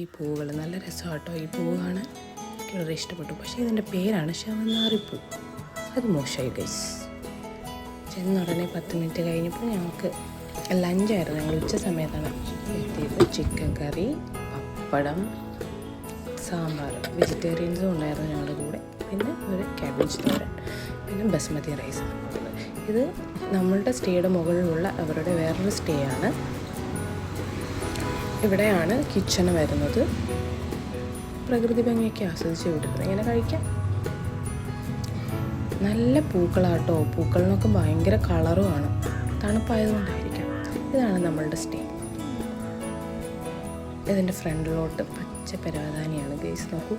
ഈ പൂവുകൾ. നല്ല രസമാട്ടോ ഈ പൂവ് കാണാൻ. എനിക്ക് വളരെ ഇഷ്ടപ്പെട്ടു. പക്ഷേ ഇതിന്റെ പേരാണ് ശവന്നാറിപ്പൂ അത് മോശമായി ഗൈസ് ചെന്ന ഉടനെ പത്ത് മിനിറ്റ് കഴിഞ്ഞപ്പോൾ ഞങ്ങൾക്ക് ലഞ്ചായിരുന്നു ഞങ്ങൾ ഉച്ച സമയത്താണ് എത്തിയത്. ചിക്കൻ കറി പപ്പടം സാമ്പാർ. വെജിറ്റേറിയൻസും ഉണ്ടായിരുന്നു ഞങ്ങളുടെ കൂടെ. പിന്നെ ഒരു ക്യാബേജ് തോരൻ. പിന്നെ ബസ്മതി റൈസ് ഇത് നമ്മളുടെ സ്റ്റേയുടെ മുകളിലുള്ള അവരുടെ വേറൊരു സ്റ്റേ ആണ്. ഇവിടെയാണ് കിച്ചണ് വരുന്നത്. പ്രകൃതി ഭംഗിയൊക്കെ ആസ്വദിച്ച് വിട്ടിരുന്നത് ഇങ്ങനെ കഴിക്കാം. നല്ല പൂക്കളാട്ടോ. പൂക്കളിനൊക്കെ ഭയങ്കര കളറുമാണ് തണുപ്പായതുകൊണ്ടായിരിക്കാം. ഇതാണ് നമ്മളുടെ സ്റ്റേ ഇതിന്റെ ഫ്രണ്ടിലോട്ട് പച്ച പരവതാനിയാണ്. ഗേസ് നോക്കൂ.